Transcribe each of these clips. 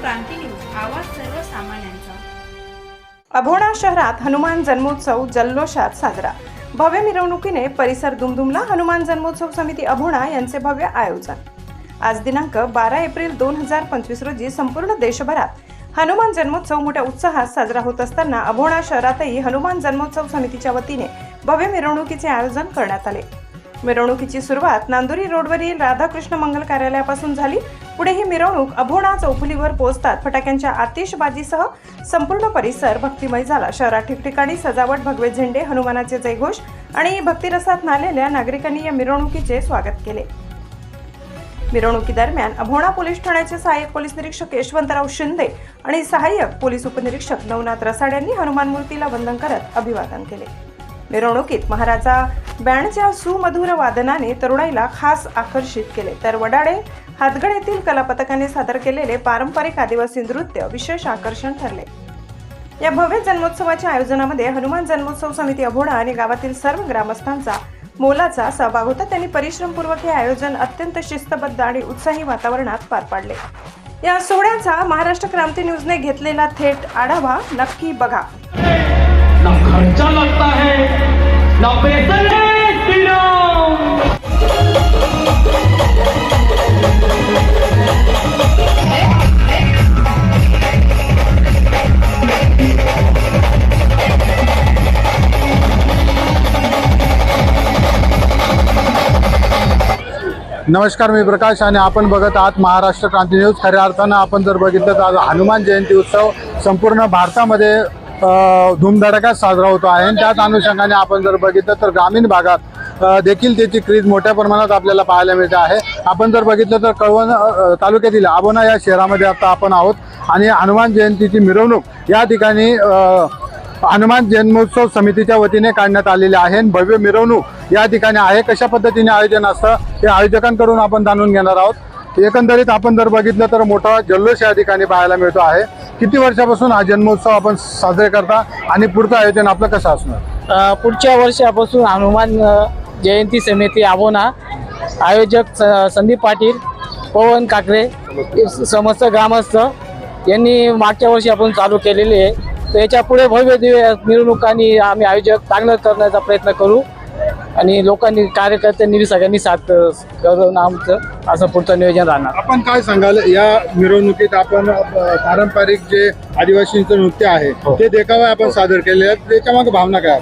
क्रांती news आवाज सर्वसामान्यांचा. अभोणा शहरात हनुमान जन्मोत्सव जल्लोषात साजरा. भव्य मिरवणुकीने परिसर दुमदुमला हनुमान जन्मोत्सव समिती अभोणा यांचे भव्य आयोजन. आज दिनांक बारा एप्रिल दोन हजार पंचवीस रोजी संपूर्ण देशभरात हनुमान जन्मोत्सव मोठ्या उत्साहात साजरा होत असताना अभोणा शहरातही हनुमान जन्मोत्सव समितीच्या वतीने भव्य मिरवणुकीचे आयोजन करण्यात आले. मिरवणुकीची सुरुवात नांदुरी रोडवरील राधाकृष्ण मंगल कार्यालयापासून झाली. पुढे ही मिरवणूक अभोणा चौफुलीवर पोहोचतात. फटाक्यांच्या आतिषबाजीसह संपूर्ण परिसर भक्तिमय झाला. शहरात ठिकठिकाणी सजावट भगवे झेंडे हनुमानाचे जयघोष आणि भक्तिरसात नालेल्या नागरिकांनी या मिरवणुकीचे स्वागत केले. मिरवणुकीदरम्यान अभोणा पोलीस ठाण्याचे सहाय्यक पोलीस निरीक्षक यशवंतराव शिंदे आणि सहाय्यक पोलीस उपनिरीक्षक नवनाथ रसाड यांनी हनुमान मूर्तीला वंदन करत अभिवादन केले. मिरवणुकीत महाराजा बँडच्या सुमधुर वादनाने तरुणाईला खास आकर्षित केले. तर वडाळे हातगड येथील कलापथकाने सादर केलेले पारंपरिक आदिवासी नृत्य विशेष आकर्षण ठरले. या भव्य जन्मोत्सवाच्या आयोजनामध्ये हनुमान जन्मोत्सव समिती अभोडा आणि गावातील सर्व ग्रामस्थांचा मोलाचा सहभाग होता. त्यांनी परिश्रमपूर्वक हे आयोजन अत्यंत शिस्तबद्ध आणि उत्साही वातावरणात पार पाडले. या सोहळ्याचा महाराष्ट्र क्रांती न्यूजने घेतलेला थेट आढावा नक्की बघा. ना खर्चा लगता है ना है नमस्कार मी प्रकाश आणि आपण बघत आहात महाराष्ट्र क्रांती न्यूज. खऱ्या अर्थानं आपण जर बघितलं तर आज हनुमान जयंती उत्सव संपूर्ण भारतामध्ये अ, धूमधडाक्यात साजरा होतो आहे. आणि त्याच अनुषंगाने आपण जर बघितलं तर ग्रामीण भागात देखील त्याची क्रीज मोठ्या प्रमाणात आपल्याला पाहायला मिळते आहे. आपण जर बघितलं तर कळवण तालुक्यातील आबोना या शहरामध्ये आता आपण आहोत. आणि हनुमान जयंतीची मिरवणूक या ठिकाणी हनुमान जन्मोत्सव समितीच्या वतीने काढण्यात आलेले आहे. भव्य मिरवणूक या ठिकाणी आहे. कशा पद्धतीने आयोजन असतं हे आयोजकांकडून आपण जाणून घेणार आहोत. एकंदरीत आपण जर बघितलं तर मोठा जल्लोष या ठिकाणी पाहायला मिळतो आहे. किती वर्षापासून हा जन्मोत्सव आपण साजरे करता? आणि पुढचं आयोजन आपलं कसं असणार? पुढच्या वर्षापासून हनुमान जयंती समिती आबोना आयोजक संदीप पाटील पवन काकरे समस्त ग्रामस्थ यांनी मागच्या वर्षी आपण चालू केलेले आहे. तर याच्यापुढे भव्य दिव्य मिरवणुकांनी आम्ही आयोजक चांगलं करण्याचा प्रयत्न करू आणि लोकांनी कार्यकर्त्यांनी सगळ्यांनी साथ करून आमचं असं पुढचं नियोजन राहणार. आपण काय सांगाल? या मिरवणुकीत आपण पारंपरिक जे आदिवासींचं नृत्य आहे ते देखावे आपण सादर केले त्याच्यामागे भावना काय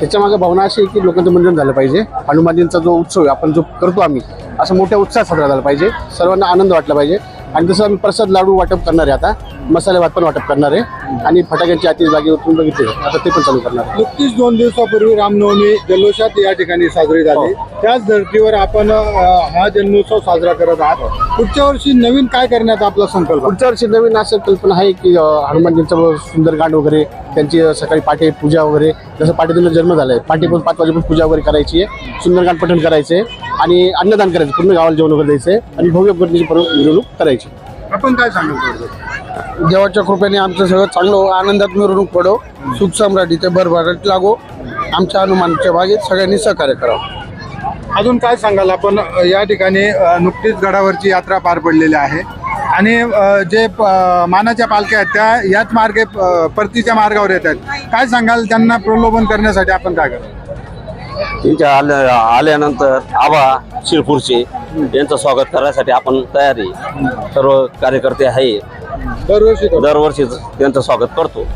त्याच्यामागे भावना अशी आहे की लोकांचं मनोरंजन झालं पाहिजे. हनुमानजींचा जो उत्सव आहे आपण जो करतो आम्ही असं मोठ्या उत्साहात साजरा झाला पाहिजे. सर्वांना आनंद वाटला पाहिजे. आणि जसं आम्ही प्रसाद लाडू वाटप करणार आहे आता मसाले भात पण वाटप करणार आहे. आणि फटाक्यांची आतिषबाजी उतरून बघितले आता ते पण चालू करणार आहे. नुकतीच दोन दिवसापूर्वी रामनवमी जल्लोषात या ठिकाणी साजरी झाली. त्याच धर्तीवर आपण हा जन्मोत्सव साजरा करत आहात. पुढच्या वर्षी नवीन काय करण्यात आपला संकल्प? आहे? पुढच्या वर्षी नवीन असं कल्पना आहे की अं, हनुमानजींचं सुंदरकांड वगैरे त्यांची अं, सकाळी पहाटे पूजा वगैरे जसं पहाटे त्यांचा जन्म झालाय. पहाटे पण पाच वाजेपासून पूजा वगैरे करायची आहे. सुंदरकांड पठण करायचे आणि अन्नदान करायचं पूर्ण गावाला जेवण वगैरे द्यायचं आणि भव्य गर्दीची परत मिरवणूक करायची. आपण काय थोडक्यात? देवाच्या कृपेने आमचं सगळं चांगलं हो, आनंदात मिरवणूक पडो. सुख सम्राटी ते भरभराट लागो. आमच्या हनुमानच्या बागेत सगळ्यांनी सहकार्य करावं. अजून काय सांगाल? आपण या ठिकाणी नुकतीच गडावरची यात्रा पार पडलेली आहे. आणि जे मानाच्या पालख्या आहेत त्या याच मार्गे परतीच्या मार्गावर येत आहेत. काय सांगाल? त्यांना प्रलोभन करण्यासाठी आपण काय कराल त्यांच्या आल्या आल्यानंतर आबा शिरपूरचे यांचं स्वागत करण्यासाठी आपण तयार सर्व कार्यकर्ते आहे. दरवर्षी करतो. दरवर्षीच त्यांचं स्वागत करतो.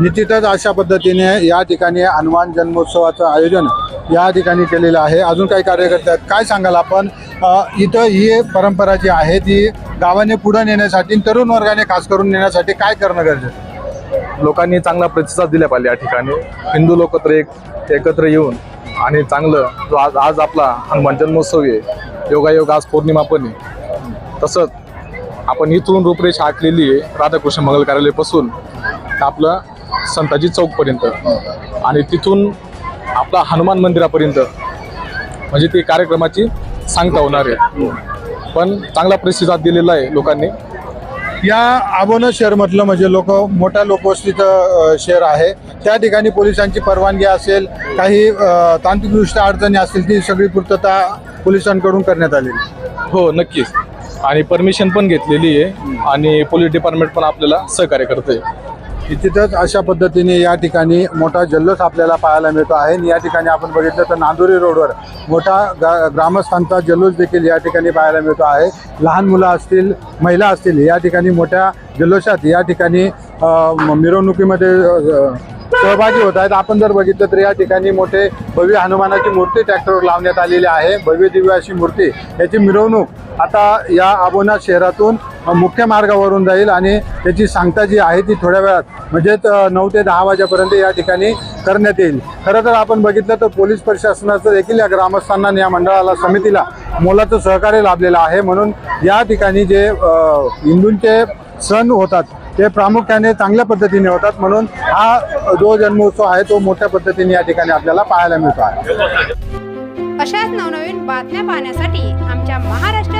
निश्चितच अशा पद्धतीने या ठिकाणी हनुमान जन्मोत्सवाचं आयोजन या ठिकाणी केलेलं आहे. अजून काही कार्यकर्ते आहेत. काय सांगाल आपण? इथं ही परंपरा जी आहे ती गावाने पुढे नेण्यासाठी तरुण वर्गाने खास करून नेण्यासाठी काय करणं गरजेचं लोकांनी चांगला प्रतिसाद दिला पाहिजे या ठिकाणी. हिंदू लोक तर एक एकत्र येऊन आणि चांगलं जो आज आज आपला हनुमान जन्मोत्सव आहे योगायोग आज पौर्णिमा पण आहे. तसंच आपण इथून रूपरेषा आखलेली आहे राधाकृष्ण मंगल कार्यालयापासून. तर आपलं संताजी चौकपर्यंत. आणि तिथून आपला हनुमान मंदिरापर्यंत. म्हणजे ती कार्यक्रमाची सांगता होणार आहे. पण चांगला प्रतिसाद दिलेला आहे लोकांनी. या आबोना शहर म्हटलं म्हणजे लोक मोठ्या लोकवस्तीचं अ, शहर आहे. त्या ठिकाणी पोलिसांची परवानगी असेल काही तांत्रिकदृष्ट्या अडचणी असतील ती सगळी पूर्तता पोलिसांकडून करण्यात आलेली. हो नक्कीच. आणि परमिशन पण घेतलेली आहे. आणि पोलीस डिपार्टमेंट पण आपल्याला सहकार्य करते निश्चितच अशा पद्धतीने या ठिकाणी मोठा जल्लोष आपल्याला पाहायला मिळतो आहे. आणि या ठिकाणी आपण बघितलं तर नांदुरी रोडवर मोठा गा ग्रामस्थांचा जल्लोष देखील या ठिकाणी पाहायला मिळतो आहे. लहान मुलं असतील महिला असतील या ठिकाणी मोठ्या जल्लोषात या ठिकाणी मिरवणुकीमध्ये सहभागी होत आहेत. आपण जर बघितलं तर या ठिकाणी मोठे भव्य हनुमानाची मूर्ती ट्रॅक्टरवर लावण्यात आलेली आहे. भव्य दिव्य अशी मूर्ती. याची मिरवणूक आता या आबोना शहरातून मुख्य मार्गावरून जाईल आणि त्याची सांगता जी आहे ती थोड्या वेळात म्हणजेच नऊ ते दहा वाजेपर्यंत या ठिकाणी करण्यात येईल. खरं तर आपण बघितलं तर पोलीस प्रशासनाचं देखील या ग्रामस्थांना आणि या मंडळाला समितीला मोलाचं सहकार्य लाभलेलं आहे. म्हणून या ठिकाणी जे हिंदूंचे सण होतात ते प्रामुख्याने चांगल्या पद्धतीने होतात. म्हणून हा जो जन्मोत्सव आहे तो मोठ्या पद्धतीने या ठिकाणी आपल्याला पाहायला मिळतो आहे. अशाच नवनवीन बातम्या पाहण्यासाठी आमच्या महाराष्ट्र